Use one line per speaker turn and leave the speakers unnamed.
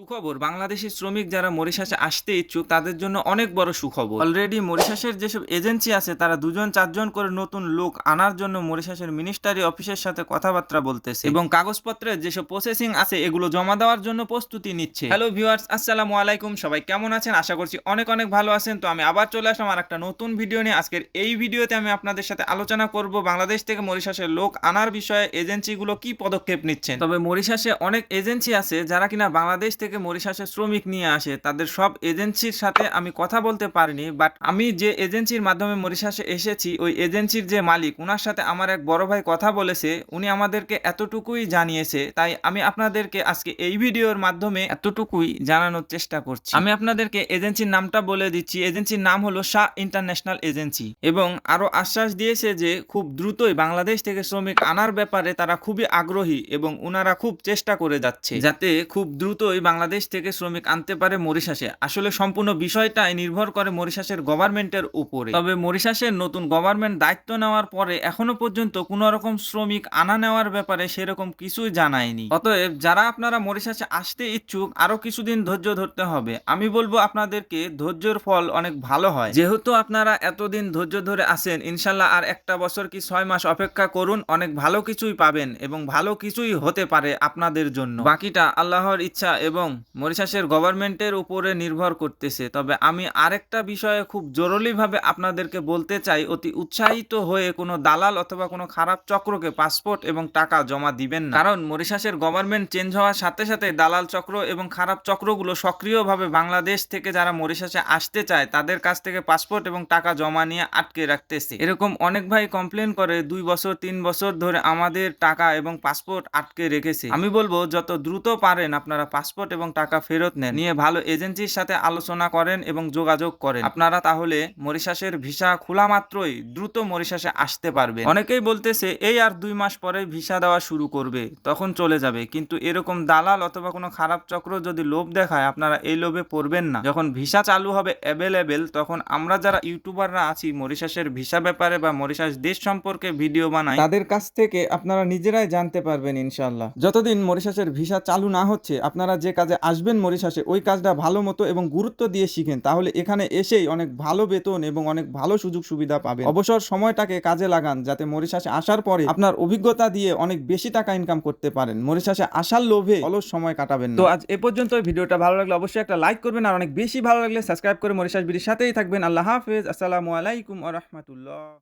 সুখবর বাংলাদেশের শ্রমিক যারা মরিশাসে আসতে ইচ্ছুক তাদের জন্য অনেক বড় সুখবর। অলরেডি মরিশাসের যেসব এজেন্সি আছে তারা দুজন চারজন করে নতুন লোক আনার জন্য মরিশাসের মিনিস্টারি অফিসের সাথে কথাবার্তা বলতেছে। এবং কাগজপত্রের যেসব প্রসেসিং আছে এগুলো জমা দেওয়ার জন্য প্রস্তুতি নিচ্ছে। হ্যালো ভিউয়ার্স আসসালামু আলাইকুম সবাই কেমন আছেন? আশা করছি অনেক অনেক ভালো আছেন। তো আমি আবার চলে আসলাম আর একটা নতুন ভিডিও নিয়ে। আজকের এই ভিডিওতে আমি আপনাদের সাথে আলোচনা করব বাংলাদেশ থেকে মরিশাসের লোক আনার বিষয়ে এজেন্সিগুলো কি পদক্ষেপ নিচ্ছেন। তবে মরিশাসে অনেক এজেন্সি আছে যারা কিনা বাংলাদেশ থেকে মরিশাসে শ্রমিক নিয়ে আসে। তাদের সব এজেন্সির সাথে আমি কথা বলতে পারিনি বাট আমি যে এজেন্সির মাধ্যমে মরিশাসে এসেছি, ওই এজেন্সির যে মালিক ওনার সাথে আমার এক বড় ভাই কথা বলেছে, উনি আমাদেরকে এতটুকুই জানিয়েছে। তাই আমি আপনাদেরকে আজকে এই ভিডিওর মাধ্যমে এতটুকুই জানানোর চেষ্টা করছি। আমি আপনাদেরকে এজেন্সির নামটা বলে দিচ্ছি। এজেন্সির নাম হলো শাহ ইন্টারন্যাশনাল এজেন্সি এবং আরও আশ্বাস দিয়েছে যে, খুব দ্রুতই বাংলাদেশ থেকে শ্রমিক আনার ব্যাপারে তারা খুবই আগ্রহী এবং ওনারা খুব চেষ্টা করে যাচ্ছে, যাতে খুব দ্রুতই বাংলাদেশ থেকে শ্রমিক আনতে পারে মরিশাসে। আসলে সম্পূর্ণ বিষয়টাই নির্ভর করে মরিশাসের গভর্নমেন্টের উপরে তবে মরিশাসের নতুন গভর্নমেন্ট দায়িত্ব নেওয়ার পরে এখনও পর্যন্ত কোনো রকম শ্রমিক আনা নেওয়ার ব্যাপারে সেরকম কিছুই জানায়নি। অতএব যারা আপনারা মরিশাসে আসতে ইচ্ছুক আরও কিছুদিন ধৈর্য ধরতে হবে। আমি বলব আপনাদেরকে ধৈর্যের ফল অনেক ভালো হয়। যেহেতু আপনারা এতদিন ধৈর্য ধরে আসেন ইনশাল্লাহ আর একটা বছর কি ছয় মাস অপেক্ষা করুন, অনেক ভালো কিছুই পাবেন এবং ভালো কিছুই হতে পারে আপনাদের জন্য। বাকিটা আল্লাহর ইচ্ছা এবং মরিশাসের গভর্নমেন্টের উপরে নির্ভর করতেছে। তবে আমি আরেকটা বিষয়ে খুব জরুরিভাবে আপনাদেরকে বলতে চাই, অতি উৎসাহিত হয়ে কোনো দালাল অথবা কোনো খারাপ চক্রকে পাসপোর্ট এবং টাকা জমা দিবেন না। কারণ মরিশাসের গভর্নমেন্ট চেঞ্জ হওয়ার সাথে সাথে দালাল চক্র এবং খারাপ চক্রগুলো সক্রিয়ভাবে বাংলাদেশ থেকে যারা মরিশাসে আসতে চায়, তাদের কাছ থেকে পাসপোর্ট এবং টাকা জমা নিয়ে আটকে রাখতেছে। এরকম অনেক ভাই কমপ্লেন করে, দুই বছর, তিন বছর ধরে আমাদের টাকা এবং পাসপোর্ট আটকে রেখেছে। আমি বলব, যত দ্রুত পারেন আপনারা পাসপোর্ট এবং টাকা ফেরত নেন। নিয়ে ভালো এজেন্সির সাথে আলোচনা করেন এবং যোগাযোগ করেন। আপনারা তাহলে মরিশাসের ভিসা খোলা মাত্রই দ্রুত মরিশাসে আসতে পারবে অনেকেই বলতেছে, এই আর দুই মাস পরে ভিসা দেওয়া শুরু করবে, তখন চলে যাবে। কিন্তু এরকম দালাল অথবা কোনো খারাপ চক্র যদি লোভ দেখায়, আপনারা এই লোভে পড়বেন না। যখন ভিসা চালু হবে অ্যাভেলেবেল তখন আমরা যারা ইউটিউবাররা আছি, মরিশাসের ভিসা ব্যাপারে বা মরিশাস দেশ সম্পর্কে ভিডিও বানাই, তাদের কাছ থেকে আপনারা নিজেরাই জানতে পারবেন ইনশাল্লাহ যতদিন মরিশাসের ভিসা চালু না হচ্ছে, আপনারা যে কাজে আসবেন মরিশাসে ওই কাজটা ভালো মতো এবং গুরুত্ব দিয়ে শিখেন, তাহলে এখানে এসেই অনেক ভালো বেতন এবং অনেক ভালো সুযোগ সুবিধা পাবেন। অবসর সময়টাকে কাজে লাগান, যাতে মরিশাসে আসার পরে আপনার অভিজ্ঞতা দিয়ে অনেক বেশি টাকা ইনকাম করতে পারেন। মরিশাসে আসার লোভে অলস সময় কাটাবেন তো আজ এ পর্যন্ত ভিডিওটা ভালো লাগলে অবশ্যই একটা লাইক করবেন, আর অনেক বেশি ভালো লাগলে সাবস্ক্রাইব করে মরিশাস বিডির সাথেই থাকবেন। আল্লাহ হাফেজ, আসসালামু আলাইকুম আ রহমতুল্লাহ।